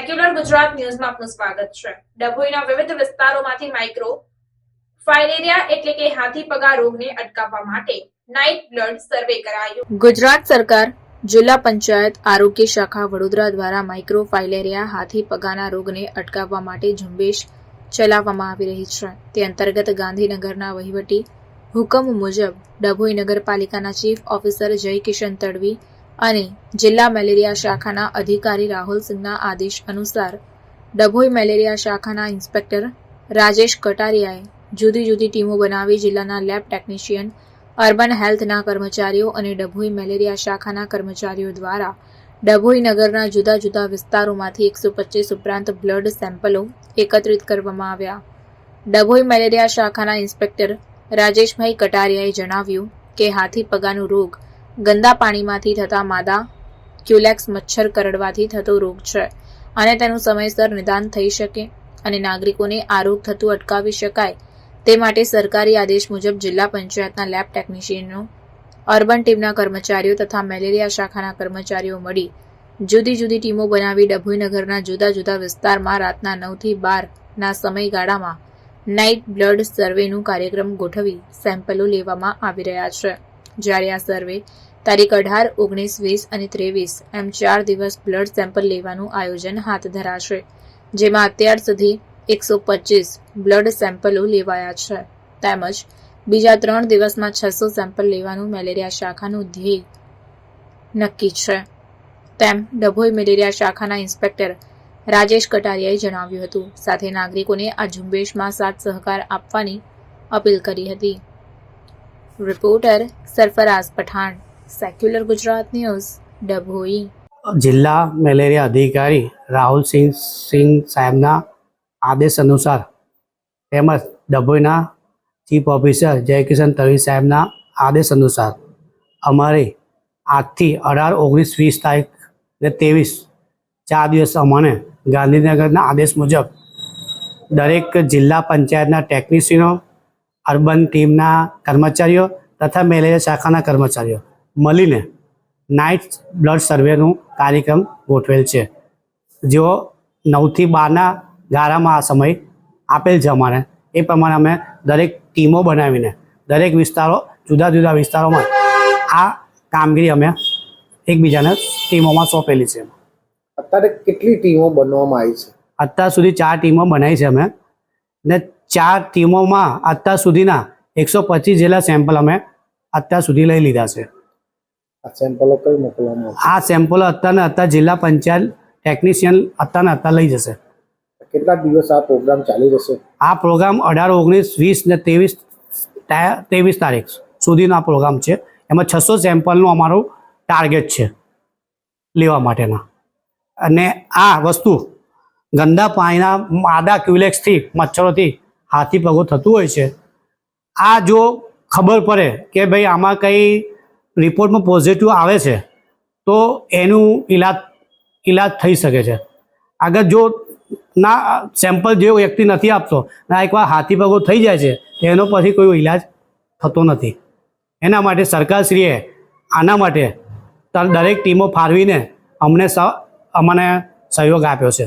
Secular Gujarat ન્યૂઝમાં આપનું સ્વાગત છે. ડભોઈના વિવિધ વિસ્તારોમાંથી માઇક્રો ફાઇલેરિયા એટલે કે હાથી પગા રોગને અટકાવવા માટે નાઇટ બ્લડ સર્વે કરાયો. ગુજરાત સરકાર, જિલ્લા પંચાયત, આરોગ્ય શાખા વડોદરા દ્વારા માઇક્રો ફાઇલેરિયા હાથી પગાના રોગને અટકાવવા માટે ઝુંબેશ ચલાવવામાં આવી રહી છે. તે અંતર્ગત ગાંધીનગરના વહીવટી હુકમ મુજબ ડભોઈ નગરપાલિકાના ચીફ ઓફિસર જય કિશન તડવી અને જિલ્લા મેલેરિયા શાખાના અધિકારી રાહુલ સિંહના આદેશ અનુસાર ડભોઈ મેલેરિયા શાખાના ઇન્સ્પેક્ટર રાજેશ કટારિયાએ જુદી જુદી ટીમો બનાવી જિલ્લાના લેબ ટેકનિશિયન, અર્બન હેલ્થના કર્મચારીઓ અને ડભોઈ મેલેરિયા શાખાના કર્મચારીઓ દ્વારા ડભોઈ નગરના જુદા જુદા વિસ્તારોમાંથી એકસો પચીસ ઉપરાંત બ્લડ સેમ્પલો એકત્રિત કરવામાં આવ્યા. ડભોઈ મેલેરિયા શાખાના ઇન્સ્પેક્ટર રાજેશભાઈ કટારિયાએ જણાવ્યું કે હાથી પગાનો રોગ ગંદા પાણીમાંથી થતા માદા ક્યુલેક્સ મચ્છર કરડવાથી થતો રોગ છે અને તેનું સમયસર નિદાન થઈ શકે અને નાગરિકોને આ રોગ થતું અટકાવી શકાય તે માટે સરકારી આદેશ મુજબ જિલ્લા પંચાયતના લેબ ટેકનિશિયનો, અર્બન ટીમના કર્મચારીઓ તથા મેલેરિયા શાખાના કર્મચારીઓ મળી જુદી જુદી ટીમો બનાવી ડભોઈનગરના જુદા જુદા વિસ્તારમાં રાતના નવથી બારના સમયગાળામાં નાઇટ બ્લડ સર્વેનું કાર્યક્રમ ગોઠવી સેમ્પલો લેવામાં આવી રહ્યા છે. જ્યારે આ સર્વે તારીખ અઢાર, ઓગણીસ, વીસ અને ત્રેવીસ. એમ ચાર દિવસ બ્લડ સેમ્પલ લેવાનું આયોજન હાથ ધરાશે, જેમાં અત્યાર સુધી એકસો પચીસ બ્લડ સેમ્પલો લેવાયા છે. તેમજ બીજા ત્રણ દિવસમાં છસો સેમ્પલ લેવાનું મેલેરિયા શાખાનું ધ્યેય નક્કી છે. તેમ ડભોઈ મેલેરિયા શાખાના ઇન્સ્પેક્ટર રાજેશ કટારિયાએ જણાવ્યું હતું. સાથે નાગરિકોને આ ઝુંબેશમાં સાથ સહકાર આપવાની અપીલ કરી હતી. Reporter Sarfaraz Pathan. Secular Gujarat news Dabhoi જિલ્લા મેલેરિયા અધિકારી રાહુલ સિંહ સિંહ સાહેબના આદેશ અનુસાર તેમજ ડભોઈના ચીફ ઓફિસર જયકિશન તવી સાહેબના આદેશ અનુસાર અમારે આજથી અઢાર, ઓગણીસ, વીસ તારીખ ને ત્રેવીસ ચાર દિવસ અમને ગાંધીનગરના આદેશ મુજબ દરેક જિલ્લા પંચાયતના ટેકનિશિયનો અર્બન ટીમના કર્મચારીઓ તથા મેલેરિયા શાખાના કર્મચારીઓ મળીને નાઇટ બ્લડ સર્વેનું કાર્યક્રમ ગોઠવેલ છે. જેઓ નવથી બારના ગાળામાં આ સમય આપેલ છે અમારે એ પ્રમાણે અમે દરેક ટીમો બનાવીને દરેક વિસ્તારો જુદા જુદા વિસ્તારોમાં આ કામગીરી અમે એકબીજાને ટીમોમાં સોંપેલી છે. અત્યારે કેટલી ટીમો બનવામાં આવી છે? અત્યાર સુધી ચાર ટીમો બનાવી છે અમે ને ચાર ટીમોમાં અત્યાર સુધીના એકસો પચીસ જેટલા સેમ્પલ અમે અત્યાર સુધી લઈ લીધા છે. આ સેમ્પલો અત્યારને અત્યાર જિલ્લા પંચાયત ટેકનિશિયન અત્યારને અત્યાર લઈ જશે. કેટલા દિવસ આ પ્રોગ્રામ ચાલી રહેશે? આ પ્રોગ્રામ અઢાર ઓગણીસ વીસ ને ત્રેવીસ ત્રેવીસ તારીખ સુધીનો આ પ્રોગ્રામ છે. એમાં છસો સેમ્પલનું અમારું ટાર્ગેટ છે લેવા માટેના. અને આ વસ્તુ ગંદા પાણીના માદા ક્યુલેક્સથી મચ્છરોથી હાથી પગો થતું હોય છે. આ જો ખબર પડે કે ભાઈ આમાં કંઈ રિપોર્ટમાં પોઝિટિવ આવે છે, તો એનું ઈલાજ ઈલાજ થઈ શકે છે. આગળ જો ના સેમ્પલ જેવો વ્યક્તિ નથી આપતો, ના એકવાર હાથી પગો થઈ જાય છે એનો પછી કોઈ ઈલાજ થતો નથી. એના માટે સરકારશ્રીએ આના માટે દરેક ટીમો ફાળવીને અમને અમને સહયોગ આપ્યો છે.